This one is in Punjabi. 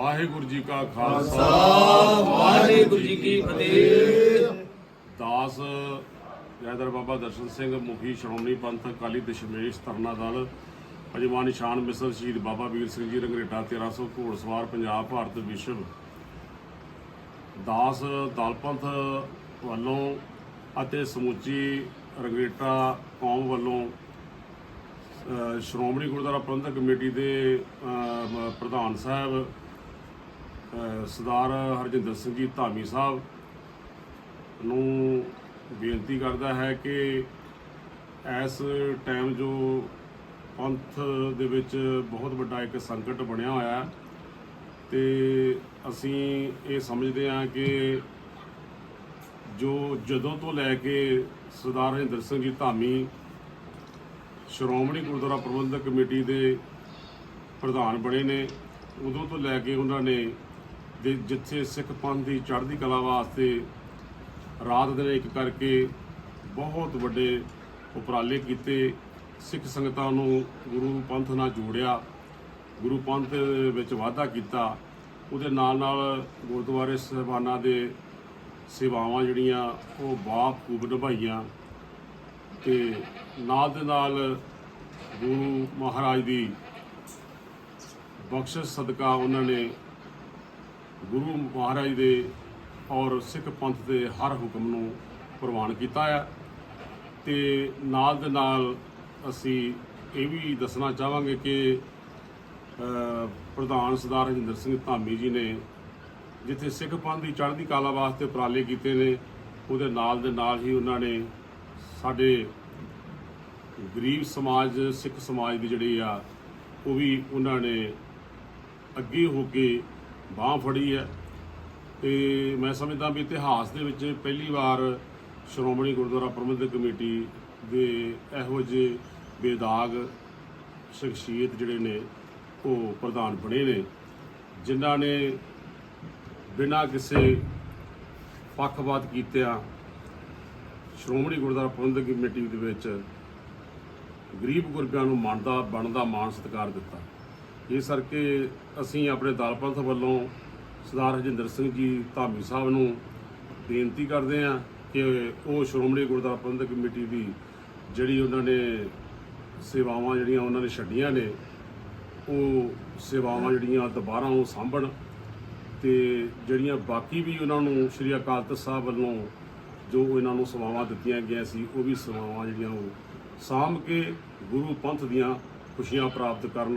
ਵਾਹਿਗੁਰੂ ਜੀ ਕਾ ਖਾਲਸਾ। ਵਾਹਿਗੁਰੂ ਜੀ ਕੀ ਫਤਿਹ। ਦਾਸ ਜੈਦਰ ਬਾਬਾ ਦਰਸ਼ਨ ਸਿੰਘ ਮੁਖੀ ਸ਼੍ਰੋਮਣੀ ਪੰਥ ਅਕਾਲੀ ਦਸ਼ਮੇਸ਼ ਤਰਨਾ ਦਲ ਅਜਮਾਨ ਨਿਸ਼ਾਨ ਮਿਸਰ ਸ਼ਹੀਦ ਬਾਬਾ ਵੀਰ ਸਿੰਘ ਜੀ ਰੰਗਰੇਟਾ 1300 ਘੋੜਸਵਾਰ ਪੰਜਾਬ ਭਾਰਤ ਵਿਸ਼ਵ। ਦਾਸ ਦਲ ਪੰਥ ਵੱਲੋਂ ਅਤੇ ਸਮੁੱਚੀ ਰੰਗਰੇਟਾ ਕੌਮ ਵੱਲੋਂ ਸ਼੍ਰੋਮਣੀ ਗੁਰਦੁਆਰਾ ਪ੍ਰਬੰਧਕ ਕਮੇਟੀ ਦੇ ਪ੍ਰਧਾਨ ਸਾਹਿਬ ਸਰਦਾਰ ਹਰਜਿੰਦਰ ਸਿੰਘ ਜੀ ਧਾਮੀ ਸਾਹਿਬ ਨੂੰ ਬੇਨਤੀ ਕਰਦਾ ਹੈ ਕਿ ਇਸ ਟਾਈਮ ਜੋ ਪੰਥ ਦੇ ਵਿੱਚ ਬਹੁਤ ਵੱਡਾ ਇੱਕ ਸੰਕਟ ਬਣਿਆ ਹੋਇਆ ਹੈ ਤੇ ਅਸੀਂ ਇਹ ਸਮਝਦੇ ਹਾਂ ਕਿ ਜੋ ਜਦੋਂ ਤੋਂ ਲੈ ਕੇ ਸਰਦਾਰ ਹਰਿੰਦਰ ਸਿੰਘ ਜੀ ਧਾਮੀ ਸ਼੍ਰੋਮਣੀ ਗੁਰਦੁਆਰਾ ਪ੍ਰਬੰਧਕ ਕਮੇਟੀ ਦੇ ਪ੍ਰਧਾਨ ਬਣੇ ਨੇ, ਉਦੋਂ ਤੋਂ ਲੈ ਕੇ ਉਹਨਾਂ ਨੇ ਦੇ- ਜਿੱਥੇ ਸਿੱਖ ਪੰਥ ਦੀ ਚੜ੍ਹਦੀ ਕਲਾ ਵਾਸਤੇ ਰਾਤ ਦਿਨ ਇੱਕ ਕਰਕੇ ਬਹੁਤ ਵੱਡੇ ਉਪਰਾਲੇ ਕੀਤੇ, ਸਿੱਖ ਸੰਗਤਾਂ ਨੂੰ ਗੁਰੂ ਪੰਥ ਨਾਲ ਜੋੜਿਆ, ਗੁਰੂ ਪੰਥ ਵਿੱਚ ਵਾਧਾ ਕੀਤਾ। ਉਹਦੇ ਨਾਲ ਨਾਲ ਗੁਰਦੁਆਰੇ ਸਾਹਿਬਾਨਾਂ ਦੇ ਸੇਵਾਵਾਂ ਜਿਹੜੀਆਂ, ਉਹ ਬਾਖੂਬ ਨਿਭਾਈਆਂ ਤੇ ਨਾਲ ਦੇ ਨਾਲ ਗੁਰੂ ਮਹਾਰਾਜ ਦੀ ਬਖਸ਼ਿਸ਼, ਸਦਕਾ ਉਹਨਾਂ ਨੇ ਗੁਰੂ ਮਹਾਰਾਜ ਦੇ ਔਰ ਸਿੱਖ ਪੰਥ ਦੇ ਹਰ ਹੁਕਮ ਨੂੰ ਪ੍ਰਵਾਨ ਕੀਤਾ ਹੈ ਤੇ ਨਾਲ ਦੇ ਨਾਲ ਅਸੀਂ ਇਹ ਵੀ ਦੱਸਣਾ ਚਾਹਾਂਗੇ ਕਿ ਪ੍ਰਧਾਨ ਸਰਦਾਰ ਹਰਿੰਦਰ ਸਿੰਘ ਧਾਮੀ ਜੀ ਨੇ ਜਿੱਥੇ ਸਿੱਖ ਪੰਥ ਦੀ ਚੜ੍ਹਦੀ ਕਲਾ ਵਾਸਤੇ ਉਪਰਾਲੇ ਕੀਤੇ ਨੇ, ਉਹਦੇ ਨਾਲ ਦੇ ਨਾਲ ਹੀ ਉਹਨਾਂ ਨੇ ਸਾਡੇ ਗਰੀਬ ਸਮਾਜ, ਸਿੱਖ ਸਮਾਜ ਦੀ ਜਿਹੜੀ ਆ, ਉਹ ਵੀ ਉਹਨਾਂ ਨੇ ਅੱਗੇ ਹੋ ਕੇ ਬਾਹ ਫੜੀ ਹੈ। ਤੇ ਮੈਂ ਸਮਝਦਾ ਵੀ ਇਤਿਹਾਸ ਦੇ ਵਿੱਚ ਪਹਿਲੀ ਵਾਰ ਸ਼੍ਰੋਮਣੀ ਗੁਰਦੁਆਰਾ ਪ੍ਰਬੰਧਕ ਕਮੇਟੀ ਦੇ ਇਹੋ ਜਿਹੇ ਬੇਦਾਗ ਸ਼ਖਸੀਅਤ ਜਿਹੜੇ ਨੇ, ਉਹ ਪ੍ਰਧਾਨ ਬਣੇ ਨੇ, ਜਿਨ੍ਹਾਂ ਨੇ ਬਿਨਾਂ ਕਿਸੇ ਪੱਖਪਾਤ ਕੀਤਿਆਂ ਸ਼੍ਰੋਮਣੀ ਗੁਰਦੁਆਰਾ ਪ੍ਰਬੰਧਕ ਕਮੇਟੀ ਦੇ ਵਿੱਚ ਗਰੀਬ ਗੁਰਬਿਆਂ ਨੂੰ ਮੰਨਦਾ, ਬਣਦਾ, ਮਾਣ ਸਤਿਕਾਰ ਦਿੱਤਾ। ਇਸ ਕਰਕੇ ਅਸੀਂ ਆਪਣੇ ਦਲ ਪੰਥ ਵੱਲੋਂ ਸਰਦਾਰ ਹਰਜਿੰਦਰ ਸਿੰਘ ਜੀ ਧਾਮੀ ਸਾਹਿਬ ਨੂੰ ਬੇਨਤੀ ਕਰਦੇ ਹਾਂ ਕਿ ਉਹ ਸ਼੍ਰੋਮਣੀ ਗੁਰਦੁਆਰਾ ਪ੍ਰਬੰਧਕ ਕਮੇਟੀ ਦੀ ਜਿਹੜੀ ਉਹਨਾਂ ਨੇ ਸੇਵਾਵਾਂ ਜਿਹੜੀਆਂ ਉਹਨਾਂ ਨੇ ਛੱਡੀਆਂ ਨੇ, ਉਹ ਸੇਵਾਵਾਂ ਜਿਹੜੀਆਂ ਦੁਬਾਰਾ ਉਹ ਸਾਂਭਣ ਤੇ ਜਿਹੜੀਆਂ ਬਾਕੀ ਵੀ ਉਹਨਾਂ ਨੂੰ ਸ੍ਰੀ ਅਕਾਲ ਤਖਤ ਸਾਹਿਬ ਵੱਲੋਂ ਜੋ ਇਹਨਾਂ ਨੂੰ ਸੇਵਾਵਾਂ ਦਿੱਤੀਆਂ ਗਈਆਂ ਸੀ, ਉਹ ਵੀ ਸੇਵਾਵਾਂ ਜਿਹੜੀਆਂ ਉਹ ਸਾਂਭ ਕੇ ਗੁਰੂ ਪੰਥ ਦੀਆਂ ਖੁਸ਼ੀਆਂ ਪ੍ਰਾਪਤ ਕਰਨ